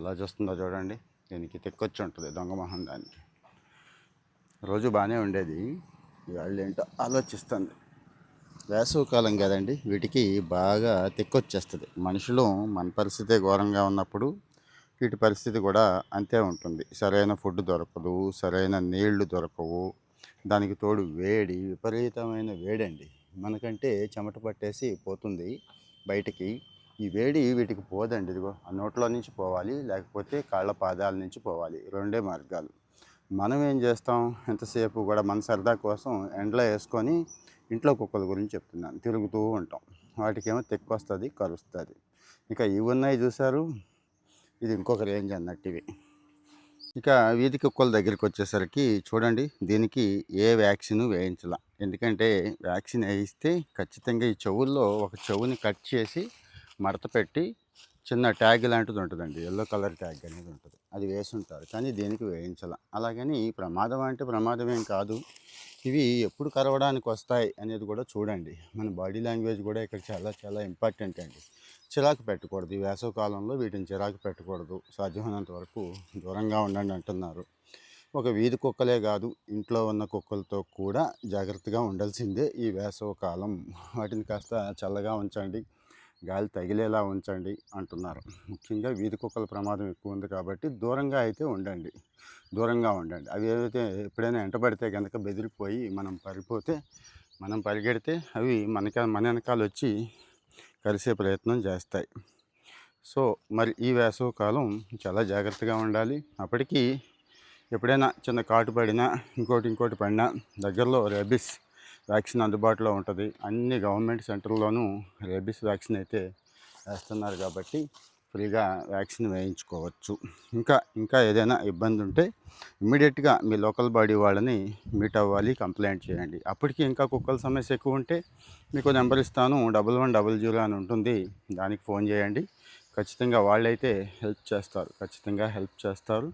ఎలా చూస్తుందో చూడండి. దీనికి తెక్కొచ్చి ఉంటుంది దొంగ మొహం దాన్ని రోజు బాగానే ఉండేది. వాళ్ళు ఏంటో ఆలోచిస్తుంది వేసవికాలం కదండి వీటికి బాగా తెక్కొచ్చేస్తుంది. మనుషులు మన పరిస్థితే ఘోరంగా ఉన్నప్పుడు వీటి పరిస్థితి కూడా అంతే ఉంటుంది. సరైన ఫుడ్ దొరకదు సరైన నీళ్ళు దొరకవు. దానికి తోడు వేడి విపరీతమైన వేడండి. మనకంటే చెమట పట్టేసి పోతుంది బయటికి. ఈ వేడి వీటికి పోదండి ఇదిగో. ఆ నోట్లో నుంచి పోవాలి లేకపోతే కాళ్ళ పాదాల నుంచి పోవాలి. రెండే మార్గాలు. మనం ఏం చేస్తాం? ఎంతసేపు కూడా మన సరదా కోసం ఎండలో వేసుకొని ఇంట్లో కుక్కల గురించి చెప్తున్నాను. తిరుగుతూ ఉంటాం. వాటికేమో తెక్కు వస్తుంది కరుస్తుంది. ఇక ఇవి ఉన్నాయి చూసారు ఇది ఇంకొక రేంజ్ అన్నట్టు ఇవి. ఇక వీధి కుక్కల దగ్గరికి వచ్చేసరికి చూడండి దీనికి ఏ వ్యాక్సిన్ వేయించాల. ఎందుకంటే వ్యాక్సిన్ వేయిస్తే ఖచ్చితంగా ఈ చెవుల్లో ఒక చెవుని కట్ చేసి మడత పెట్టి చిన్న ట్యాగ్ లాంటిది ఉంటుందండి. ఎల్లో కలర్ ట్యాగ్ అనేది ఉంటుంది. అది వేసి ఉంటారు కానీ దీనికి వేయించాల. అలాగని ప్రమాదం అంటే ప్రమాదం ఏం కాదు. ఇవి ఎప్పుడు కరవడానికి వస్తాయి అనేది కూడా చూడండి. మన బాడీ లాంగ్వేజ్ కూడా ఇక్కడ చాలా చాలా ఇంపార్టెంట్ అండి. చిరాకు పెట్టకూడదు. ఈ వేసవి కాలంలో వీటిని చిరాకు పెట్టకూడదు. సాధ్యమైనంత వరకు దూరంగా ఉండండి అంటున్నారు. ఒక వీధి కుక్కలే కాదు ఇంట్లో ఉన్న కుక్కలతో కూడా జాగ్రత్తగా ఉండాల్సిందే ఈ వేసవి కాలం. వాటిని కాస్త చల్లగా ఉంచండి. గాలి తగిలేలా ఉంచండి అంటున్నారు. ముఖ్యంగా వీధి కుక్కల ప్రమాదం ఎక్కువ ఉంది కాబట్టి దూరంగా అయితే ఉండండి. దూరంగా ఉండండి. అవి ఏదైతే ఎప్పుడైనా ఎంటబడితే కనుక బెదిరిపోయి మనం పడిపోతే మనం పరిగెడితే అవి మనక మన వెనకాల వచ్చి కలిసే ప్రయత్నం చేస్తాయి. సో మరి ఈ వేసవి కాలం చాలా జాగ్రత్తగా ఉండాలి. అప్పటికి ఎప్పుడైనా చిన్న కాటు పడినా ఇంకోటి ఇంకోటి పడినా దగ్గరలో రెబిస్ వ్యాక్సిన్ అందుబాటులో ఉంటుంది. అన్ని గవర్నమెంట్ సెంటర్లోనూ రేబిస్ వ్యాక్సిన్ అయితే వేస్తున్నారు కాబట్టి ఫ్రీగా వ్యాక్సిన్ వేయించుకోవచ్చు. ఇంకా ఇంకా ఏదైనా ఇబ్బంది ఉంటే ఇమ్మీడియట్గా మీ లోకల్ బాడీ వాళ్ళని మీట్ అవ్వాలి కంప్లైంట్ చేయండి. అప్పటికి ఇంకా కుక్కల సమస్య ఎక్కువ ఉంటే మీకు నెంబర్ ఇస్తాను. డబల్ వన్ డబల్ జీరో అని ఉంటుంది. దానికి ఫోన్ చేయండి. ఖచ్చితంగా వాళ్ళైతే హెల్ప్ చేస్తారు. ఖచ్చితంగా హెల్ప్ చేస్తారు.